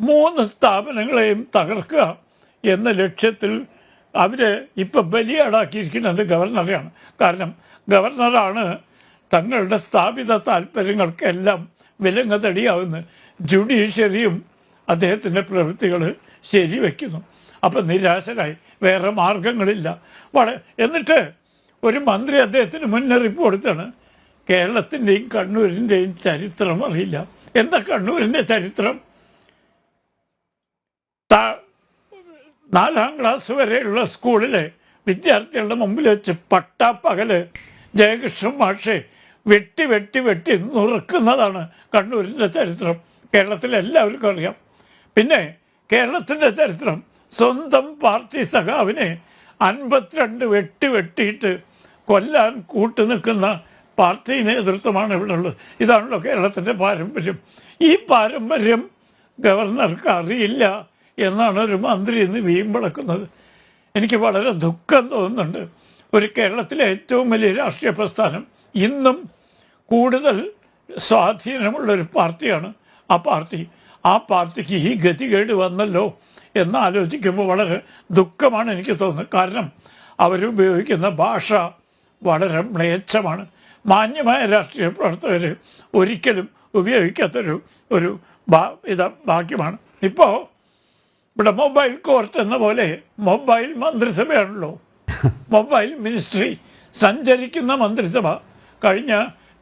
മൂന്ന് സ്ഥാപനങ്ങളെയും തകർക്കുക എന്ന ലക്ഷ്യത്തിൽ അവർ ഇപ്പം ബലിയാടാക്കിയിരിക്കുന്നത് ഗവർണറെയാണ്. കാരണം ഗവർണറാണ് തങ്ങളുടെ സ്ഥാപിത താല്പര്യങ്ങൾക്കെല്ലാം വിലങ്ങതടിയാവുന്ന ജുഡീഷ്യറിയും അദ്ദേഹത്തിന്റെ പ്രവൃത്തികൾ ശരിവെക്കുന്നു. അപ്പം നിരാശരായി. വേറെ മാർഗങ്ങളില്ല. വള എന്നിട്ട് ഒരു മന്ത്രി അദ്ദേഹത്തിന് മുന്നറിയിപ്പ് കൊടുത്താണ് കേരളത്തിന്റെയും കണ്ണൂരിന്റെയും ചരിത്രം അറിയില്ല. എന്താ കണ്ണൂരിന്റെ ചരിത്രം? നാലാം ക്ലാസ് വരെയുള്ള സ്കൂളിലെ വിദ്യാർത്ഥികളുടെ മുമ്പിൽ വെച്ച് പട്ടാപ്പകൽ ജയകൃഷ്ണൻ മാഷെ വെട്ടി വെട്ടി വെട്ടി നുറുക്കുന്നതാണ് കണ്ണൂരിന്റെ ചരിത്രം. കേരളത്തിൽ എല്ലാവർക്കും അറിയാം. പിന്നെ കേരളത്തിന്റെ ചരിത്രം. സ്വന്തം പാർട്ടി സഖാവിനെ അൻപത്തിരണ്ട് വെട്ടി വെട്ടിയിട്ട് കൊല്ലാൻ കൂട്ടു നിൽക്കുന്ന പാർട്ടി നേതൃത്വമാണ് ഇവിടെ ഉള്ളത് ഇതാണല്ലോ കേരളത്തിന്റെ പാരമ്പര്യം. ഈ പാരമ്പര്യം ഗവർണർക്ക് അറിയില്ല. എന്നാണ് ഒരു മന്ത്രി ഇന്ന് വീമ്പളക്കുന്നത് എനിക്ക് വളരെ ദുഃഖം തോന്നുന്നുണ്ട്. ഒരു കേരളത്തിലെ ഏറ്റവും വലിയ രാഷ്ട്രീയ പ്രസ്ഥാനം ഇന്നും കൂടുതൽ സ്വാധീനമുള്ള ഒരു പാർട്ടിയാണ് ആ പാർട്ടി. ആ പാർട്ടിക്ക് ഈ ഗതികേട് വന്നല്ലോ എന്ന് ആലോചിക്കുമ്പോൾ വളരെ ദുഃഖമാണ് എനിക്ക് തോന്നുന്നത്. കാരണം അവരുപയോഗിക്കുന്ന ഭാഷ വളരെ മ്ലേച്ഛമാണ്. മാന്യമായ രാഷ്ട്രീയ പ്രവർത്തകർ ഒരിക്കലും ഉപയോഗിക്കാത്തൊരു ഒരു ഭാ- ഇത് ഭാഗ്യമാണ്. ഇപ്പോൾ ഇവിടെ മൊബൈൽ കോർട്ട് എന്ന പോലെ മൊബൈൽ മന്ത്രിസഭയാണല്ലോ. മൊബൈൽ മിനിസ്ട്രി സഞ്ചരിക്കുന്ന മന്ത്രിസഭ. കഴിഞ്ഞ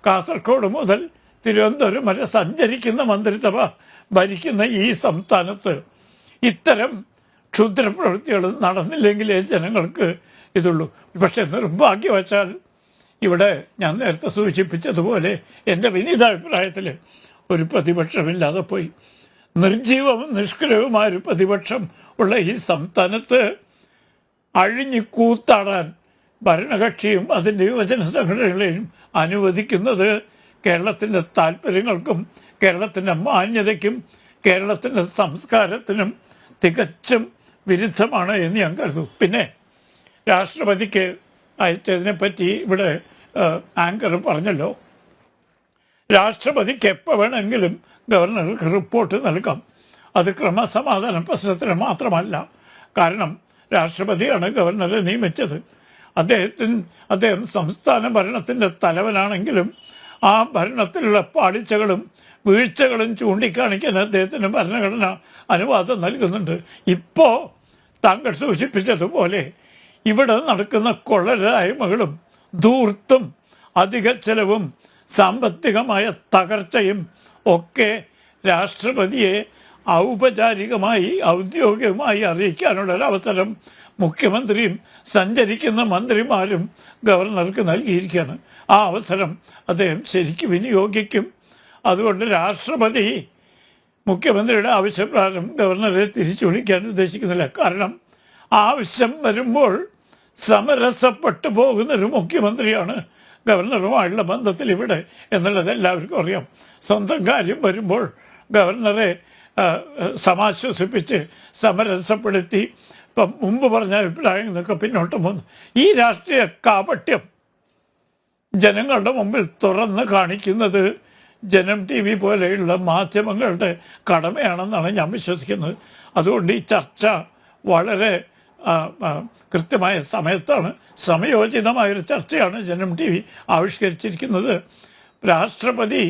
കാസർഗോഡ് മുതൽ തിരുവനന്തപുരം വരെ സഞ്ചരിക്കുന്ന മന്ത്രിസഭ ഭരിക്കുന്ന ഈ സംസ്ഥാനത്ത് ഇത്തരം ക്ഷുദ്രപ്രവൃത്തികൾ നടന്നില്ലെങ്കിലേ ജനങ്ങൾക്ക് ഇതുള്ളൂ. പക്ഷെ നിർഭാഗ്യവശാൽ ഇവിടെ ഞാൻ നേരത്തെ സൂചിപ്പിച്ചതുപോലെ എന്റെ വിനീതാഭിപ്രായത്തിൽ ഒരു പ്രതിപക്ഷമില്ലാതെ പോയി. നിർജീവവും നിഷ്ക്രിയവുമായ ഒരു പ്രതിപക്ഷം ഉള്ള ഈ സംസ്ഥാനത്ത് അഴിഞ്ഞു കൂത്താടാൻ ഭരണകക്ഷിയും അതിന്റെ യുവജന സംഘടനകളെയും അനുവദിക്കുന്നത് കേരളത്തിന്റെ താല്പര്യങ്ങൾക്കും കേരളത്തിന്റെ മാന്യതയ്ക്കും കേരളത്തിന്റെ സംസ്കാരത്തിനും തികച്ചും വിരുദ്ധമാണ് എന്ന് ഞാൻ കരുതുന്നു. പിന്നെ രാഷ്ട്രപതിക്ക് അയച്ചതിനെപ്പറ്റി ഇവിടെ ആങ്കർ പറഞ്ഞല്ലോ. രാഷ്ട്രപതിക്ക് എപ്പോൾ വേണമെങ്കിലും ഗവർണർക്ക് റിപ്പോർട്ട് നൽകാം. അത് ക്രമസമാധാന പ്രശ്നത്തിന് മാത്രമല്ല. കാരണം രാഷ്ട്രപതിയാണ് ഗവർണറെ നിയമിച്ചത്. അദ്ദേഹത്തിന് അദ്ദേഹം സംസ്ഥാന ഭരണത്തിന്റെ തലവനാണെങ്കിലും ആ ഭരണത്തിലുള്ള പാളിച്ചകളും വീഴ്ചകളും ചൂണ്ടിക്കാണിക്കാൻ അദ്ദേഹത്തിന് ഭരണഘടന അനുവാദം നൽകുന്നുണ്ട്. ഇപ്പോൾ താങ്കൾ സൂചിപ്പിച്ചതുപോലെ ഇവിടെ നടക്കുന്ന കൊള്ളരായ്മകളും ധൂർത്തും അധിക ചെലവും സാമ്പത്തികമായ തകർച്ചയും ഒക്കെ രാഷ്ട്രപതിയെ ഔപചാരികമായി ഔദ്യോഗികമായി അറിയിക്കാനുള്ള ഒരു അവസരം മുഖ്യമന്ത്രിയും സഞ്ചരിക്കുന്ന മന്ത്രിമാരും ഗവർണർക്ക് നൽകിയിരിക്കുകയാണ്. ആ അവസരം അദ്ദേഹം ശരിക്കും വിനിയോഗിക്കും. അതുകൊണ്ട് രാഷ്ട്രപതി മുഖ്യമന്ത്രിയുടെ ആവശ്യപ്രകാരം ഗവർണറെ തിരിച്ചു വിളിക്കാൻ ഉദ്ദേശിക്കുന്നില്ല. കാരണം ആവശ്യം വരുമ്പോൾ സമരസപ്പെട്ടു പോകുന്നൊരു മുഖ്യമന്ത്രിയാണ് ഗവർണറുമായുള്ള ബന്ധത്തിൽ ഇവിടെ എന്നുള്ളത് എല്ലാവർക്കും അറിയാം. സ്വന്തം കാര്യം വരുമ്പോൾ ഗവർണറെ സമാശ്വസിപ്പിച്ച് സമരസപ്പെടുത്തി ഇപ്പം മുമ്പ് പറഞ്ഞ അഭിപ്രായം എന്നൊക്കെ പിന്നോട്ട് പോകുന്നു ഈ രാഷ്ട്രീയ കാപട്യം ജനങ്ങളുടെ മുമ്പിൽ തുറന്ന് കാണിക്കുന്നത് ജനം ടി വി പോലെയുള്ള മാധ്യമങ്ങളുടെ കടമയാണെന്നാണ് ഞാൻ വിശ്വസിക്കുന്നത്. അതുകൊണ്ട് ഈ ചർച്ച വളരെ കൃത്യമായ സമയത്താണ് സമയോചിതമായൊരു ചർച്ചയാണ് ജനം ടി വി ആവിഷ്കരിച്ചിരിക്കുന്നത്. രാഷ്ട്രപതി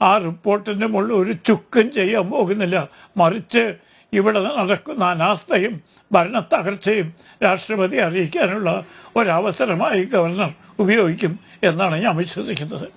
ആ റിപ്പോർട്ടിന്റെ മുകളിൽ ഒരു ചുക്കും ചെയ്യാൻ പോകുന്നില്ല. മറിച്ച് ഇവിടെ നടക്കുന്ന അനാസ്ഥയും ഭരണ തകർച്ചയും രാഷ്ട്രപതി അറിയിക്കാനുള്ള ഒരവസരമായി ഗവർണർ ഉപയോഗിക്കും എന്നാണ് ഞാൻ വിശ്വസിക്കുന്നത്.